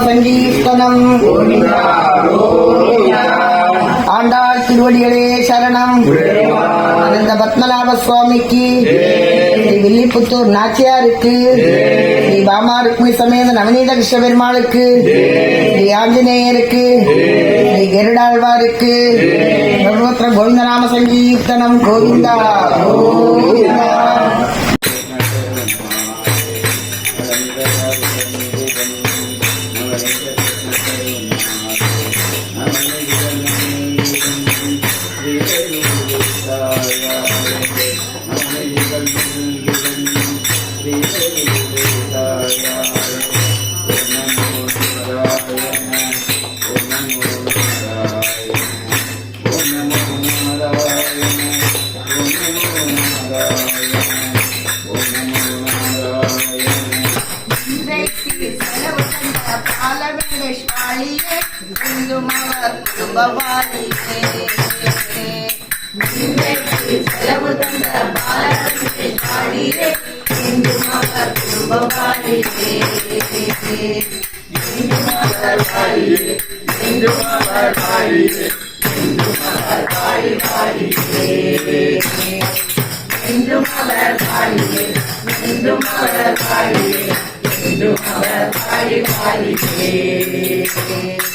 சங்கீர்த்தனம். ஆண்டாள் திருவடிகளே சரணம். அனந்த பத்மநாப சுவாமிக்கு ஸ்ரீ வில்லிபுத்தூர் நாச்சியாருக்கு. ஸ்ரீ பாமா ருக்மி சமேத நவநீத கிருஷ்ண பெருமாளுக்கு ஸ்ரீ ஆஞ்சநேயருக்கு. ஸ்ரீ கருடாழ்வாருக்கு. சர்வத்திர கோவிந்தநாம சங்கீர்த்தனம். கோவிந்தா கோவிந்தா. செலவு தந்த பாலவேஷ்வாளியே இன்றும் அவர் குடும்பவாளியே இன்றும் அவர் வாழியே இன்றும் அவர் வாழியே இன்றும் அவர் வாழி வாழியே இன்றும் அவர் வாழியே இன்றும் அவர் வாழியே இன்றும் அவர் வாழி வாழியே ராம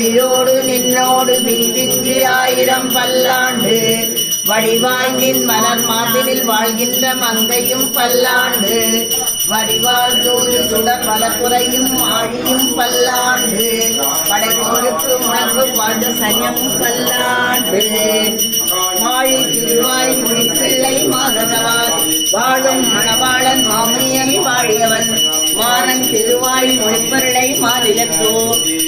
அடியோடு நின்னோடு பிரிவின்றி ஆயிரம் பல்லாண்டு. வடிவாங்கின் மலர் மாதிரில் வாழ்கின்ற மங்கையும் பல்லாண்டு. வடிவால் தூது சுடர் பலத்துறையும் ஆழியும் பல்லாண்டு. படைபோருக்கு உணர்வு வாழ்ந்த சனியும் பல்லாண்டு. மாழி திருவாய் முடிப்பிள்ளை மாதவரார் வாழும் மணவாளன் மாமுனியன் வாழியவன். வாரன் திருவாய் மொழிப்பருளை இலக்கோ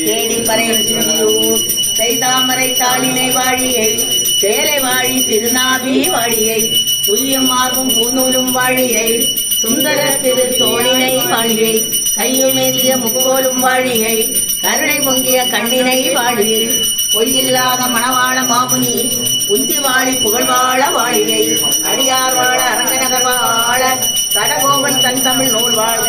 தேடி பறையில் திருவியூர் செய்தாமரை தாளினை வாழியை சேலை வாழி திருநாபி வாழியை துல்லியம் மார்பும் பூநூலும் வாழியை சுந்தர திரு தோழினை வாழியை கையுமேந்திய முகோலும் வாழியை கருணை பொங்கிய கண்ணினை வாழியை பொய்யில்லாத மணவாள மாமுனி உந்தி வாழி புகழ்வாழ வாழியை அடியார் வாழ அரங்கநகர் வாழ கடகோபன் தன் தமிழ் நூல் வாழ்க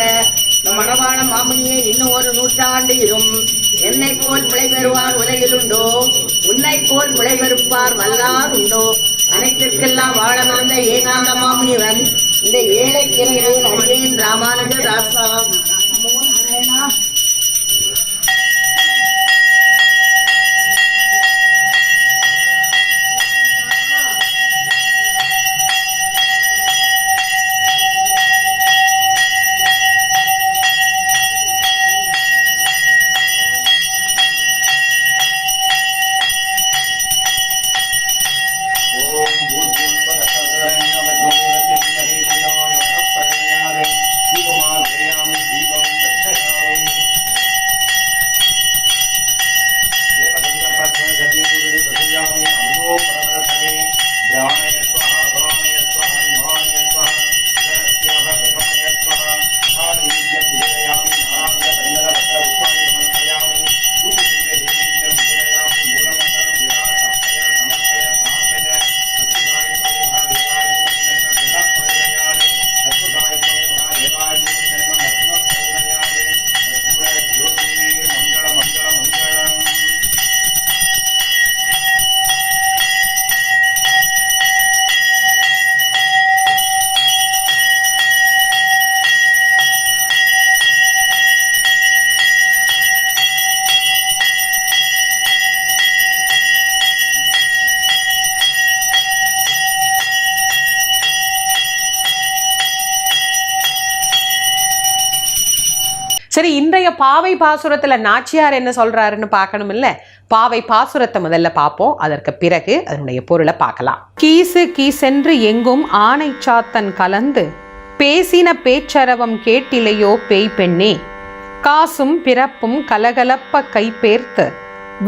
நம் மணவாள மாமுனியே இன்னும் ஒரு நூற்றாண்டு இரும் என்னை போல் முளை பெறுவார் உலகில் உண்டோ உன்னை போல் முளை பெறுப்பார் வல்லார் உண்டோ அனைத்திற்கெல்லாம் வாழ வந்த ஏகாந்த மாமுனிவன் இந்த ஏழை கிரைகளில் அடியேன் ராமான பாவை பாசுரத்துல நாச்சியார் என்ன சொல்றாருன்னு பார்க்கணும் இல்ல பாவை பாசுரத்தை முதல்ல பார்ப்போம். அதற்கு பிறகு அதனுடைய பொருளை பார்க்கலாம். கீசு கீசென்று எங்கும் ஆணை சாத்தன் கலந்து பேசின பேச்சரவம் கேட்டிலையோ பேய் பெண்ணே. காசும் பிறப்பும் கலகலப்ப கைப்பேர்த்து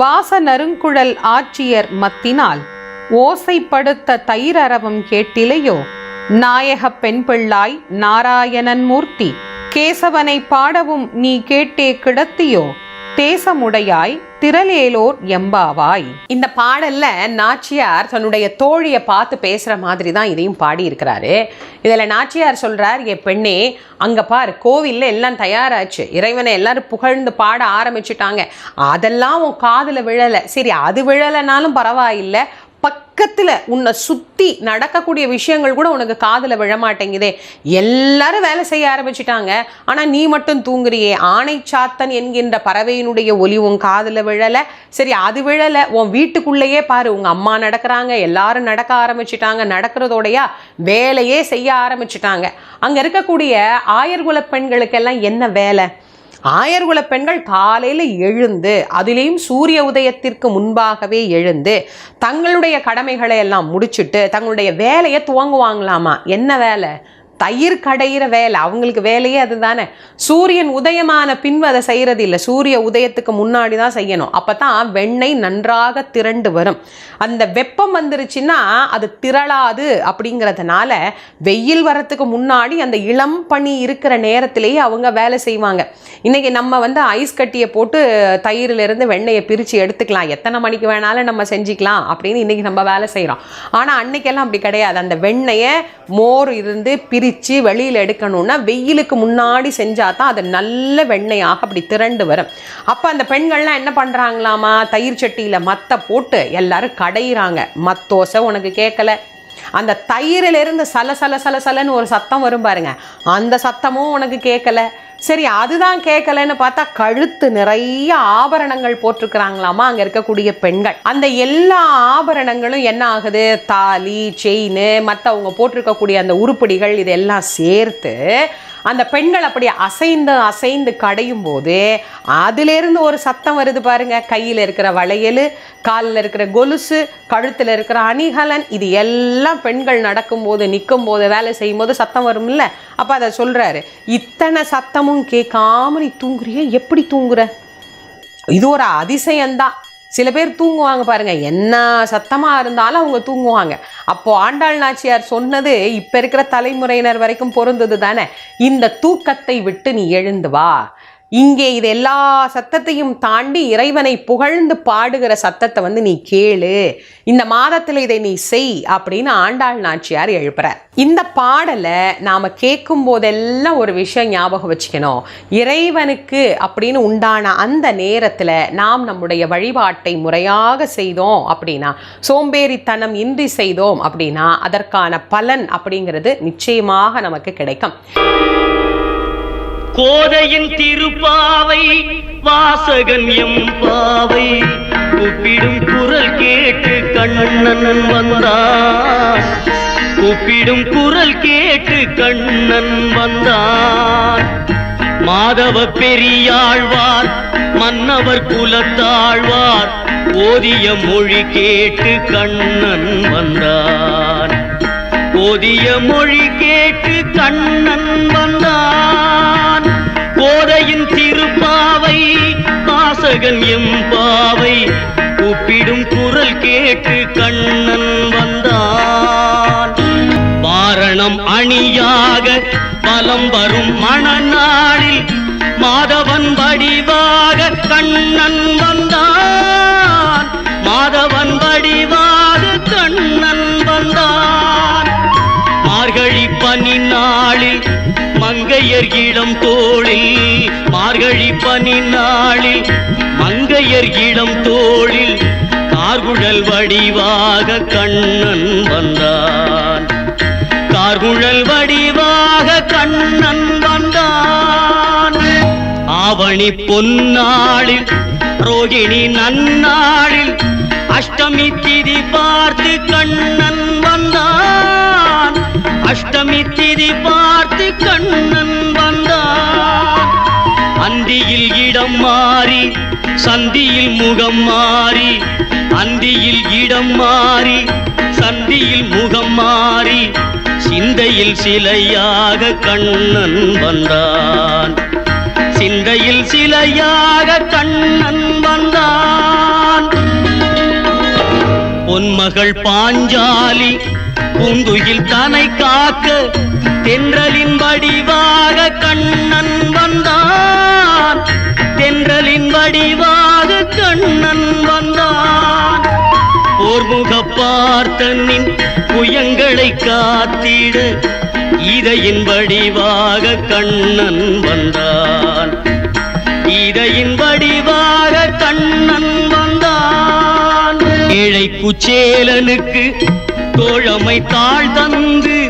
வாச நறுங்குழல் ஆட்சியர் மத்தினால் ஓசைப்படுத்த தயிரரவம் கேட்டிலையோ நாயக பெண் பிள்ளாய் நாராயணன் மூர்த்தி. கேசவனை பாடவும் நீ கேட்டே கிடத்தியோ? தேசமுடையாய் திரளேலோர் எம்பாவாய். இந்த பாடல்ல நாச்சியார் தன்னுடைய தோழியை பார்த்து பேசுற மாதிரி தான் இதையும் பாடி இருக்கிறாரு இதுல நாச்சியார் சொல்றார் என் பெண்ணே அங்க பார் கோவில்ல எல்லாம் தயாராச்சு. இறைவனை எல்லாரும் புகழ்ந்து பாட ஆரம்பிச்சிட்டாங்க. அதெல்லாம் உன் காதுல விழலை. சரி அது விழலைனாலும் பரவாயில்லை. பக்கத்தில் உன்னை சுற்றி நடக்கக்கூடிய விஷயங்கள் கூட உனக்கு காதில் விழ மாட்டேங்குதே எல்லாரும் வேலை செய்ய ஆரம்பிச்சிட்டாங்க. ஆனால் நீ மட்டும் தூங்குறியே. ஆணை சாத்தன் என்கின்ற பறவையினுடைய ஒலி உன் காதில் விழலை. சரி அது விழலை. உன் வீட்டுக்குள்ளேயே பாரு உங்கள் அம்மா நடக்கிறாங்க எல்லாரும் நடக்க ஆரம்பிச்சிட்டாங்க நடக்கிறதோடையா வேலையே செய்ய ஆரம்பிச்சிட்டாங்க. அங்கே இருக்கக்கூடிய ஆயர்குல பெண்களுக்கெல்லாம் என்ன வேலை? ஆயர்குல பெண்கள் காலையில் எழுந்து அதிலேயும் சூரிய உதயத்திற்கு முன்பாகவே எழுந்து தங்களுடைய கடமைகளை எல்லாம் முடிச்சுட்டு தங்களுடைய வேலையை துவங்குவாங்களாமா? என்ன வேலை? தயிர் கடையிற வேலை. அவங்களுக்கு வேலையே அதுதானே. சூரியன் உதயமான பின்பு அதை செய்யறது இல்லை. சூரிய உதயத்துக்கு முன்னாடி தான் செய்யணும். அப்போ தான் வெண்ணெய் நன்றாக திரண்டு வரும். அந்த வெப்பம் வந்துருச்சுன்னா அது திரளாது அப்படிங்கிறதுனால வெயில் வரத்துக்கு முன்னாடி அந்த இளம் பனி இருக்கிற நேரத்திலேயே அவங்க வேலை செய்வாங்க. இன்னைக்கு நம்ம வந்து ஐஸ் கட்டியை போட்டு தயிரிலிருந்து வெண்ணெயை பிரித்து எடுத்துக்கலாம். எத்தனை மணிக்கு வேணாலும் நம்ம செஞ்சுக்கலாம் அப்படின்னு இன்னைக்கு நம்ம வேலை செய்கிறோம் ஆனால் அன்னைக்கெல்லாம் அப்படி கிடையாது. அந்த வெண்ணெயை மோர் இருந்து பிரி பிரித்து வெளியில் எடுக்கணும்னா வெயிலுக்கு முன்னாடி செஞ்சால் தான் அது நல்ல வெண்ணெயாக அப்படி திரண்டு வரும். அப்போ அந்த பெண்கள்லாம் என்ன பண்ணுறாங்களாமா தயிர் சட்டியில் மத்தை போட்டு எல்லாரும் கடையிறாங்க. மத்தோசை உனக்கு கேட்கல அந்த தயிரிலிருந்து சல சல சல சலன்னு ஒரு சத்தம் வரும் பாருங்க. அந்த சத்தமும் உனக்கு கேட்கல சரி அதுதான் கேட்கலன்னு பார்த்தா கழுத்து நிறைய ஆபரணங்கள் போட்டிருக்கிறாங்களாமா? அங்க இருக்கக்கூடிய பெண்கள். அந்த எல்லா ஆபரணங்களும் என்ன ஆகுது? தாலி செயின் மற்றவங்க போட்டிருக்கக்கூடிய அந்த உருப்படிகள் இதெல்லாம் சேர்த்து அந்த பெண்கள் அப்படி அசைந்து அசைந்து கடையும் போது அதிலேருந்து ஒரு சத்தம் வருது பாருங்க. கையில் இருக்கிற வளையல் காலில் இருக்கிற கொலுசு கழுத்தில் இருக்கிற அணிகலன் இது எல்லாம் பெண்கள் நடக்கும்போது நிற்கும் போது வேலை செய்யும் போது சத்தம் வரும்ல. அப்போ அதை சொல்கிறாரு இத்தனை சத்தமும் கேட்காம நீ தூங்குறிய? எப்படி தூங்குற? இது ஒரு அதிசயம்தான். சில பேர் தூங்குவாங்க பாருங்க. என்ன சத்தமா இருந்தாலும் அவங்க தூங்குவாங்க. அப்போ ஆண்டாள் நாச்சியார் சொன்னது இப்ப இருக்கிற தலைமுறையினர் வரைக்கும் பொருந்தது தானே இந்த தூக்கத்தை விட்டு நீ எழுந்து வா. இங்கே இது எல்லா சத்தத்தையும் தாண்டி இறைவனை புகழ்ந்து பாடுகிற சத்தத்தை வந்து நீ கேளு. இந்த மாதத்தில் இதை நீ செய் அப்படின்னு ஆண்டாள் நாச்சியார் எழுப்புறார். இந்த பாடலை நாம கேட்கும் போதெல்லாம் ஒரு விஷயம் ஞாபகம் வச்சுக்கணும். இறைவனுக்கு அப்படின்னு உண்டான அந்த நேரத்தில் நாம் நம்முடைய வழிபாட்டை முறையாக செய்தோம் அப்படின்னா சோம்பேறித்தனம் இன்றி செய்தோம் அப்படின்னா அதற்கான பலன் அப்படிங்கிறது நிச்சயமாக நமக்கு கிடைக்கும். கோதையின் திருப்பாவை வாசகன் எம் பாவை. கூப்பிடும் குரல் கேட்டு கண்ணன் வந்தான். கூப்பிடும் குரல் கேட்டு கண்ணன் வந்தான். மாதவ பெரியாழ்வார் மன்னவர் குலத்தாழ்வார் ஓதிய மொழி கேட்டு கண்ணன் வந்தான். ஓதிய மொழி கேட்டு கண்ணன் வந்தான். வாசகன் எம்பாவை கூப்பிடும் குரல் கேட்டு கண்ணன் வந்தான். பாரணம் அணியாக பலம் வரும் மணநாளில் மாதவன் வடிவ மங்கையர் இளம் தோளில் மார்கழி பனி நாளில் மங்கையர் இளம் தோளில் கார்குழல் வடிவாக கண்ணன் வந்தான். கார்குழல் வடிவாக கண்ணன் வந்தான். ஆவணி பொன்னாளில் ரோகிணி நன்னாளில் அஷ்டமி திதி பார்த்து கண்ணன் வந்தான். அஷ்டமி திதி பார்த்து கண்ணன் அந்தியில் இடம் மாறி சந்தியில் முகம் மாறி அந்தியில் இடம் மாறி சந்தியில் முகம் மாறி சிந்தையில் சிலையாக கண்ணன் வந்தான். சிந்தையில் சிலையாக கண்ணன் வந்தான். பொன்மகள் பாஞ்சாலி பூங்குயில் தனை காக்க பார்த்தனின் புயங்களை காத்திட இதையின் வடிவாக கண்ணன் வந்தான். இதையின் வடிவாக கண்ணன் வந்தான். ஏழை குச்சேலனுக்கு தோழமை தாழ் தந்து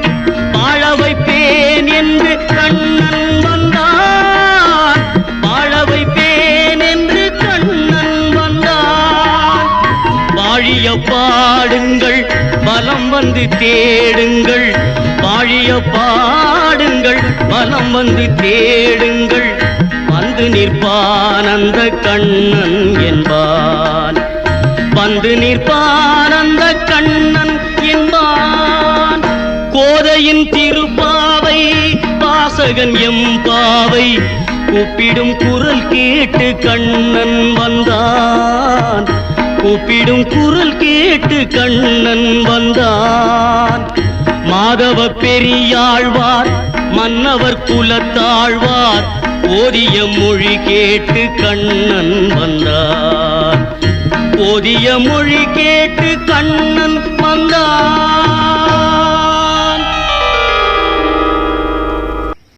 பாடுங்கள் பலம் வந்து தேடுங்கள். வாழிய பாடுங்கள் பலம் வந்து தேடுங்கள். வந்து நிற்பான் அந்த கண்ணன் என்பான். வந்து நிற்பான் அந்த கண்ணன் என்பான். கோதையின் திருப்பாவை வாசகன் எம்பாவை கூப்பிடும் குரல் கேட்டு கண்ணன் வந்தான். கூப்பிடும் குரல் கேட்டு கண்ணன் வந்தான். மாதவ பெரியாழ்வார் மன்னவர் குலத்தாழ்வார் ஓதிய மொழி கேட்டு கண்ணன் வந்தான். ஓதிய மொழி கேட்டு கண்ணன்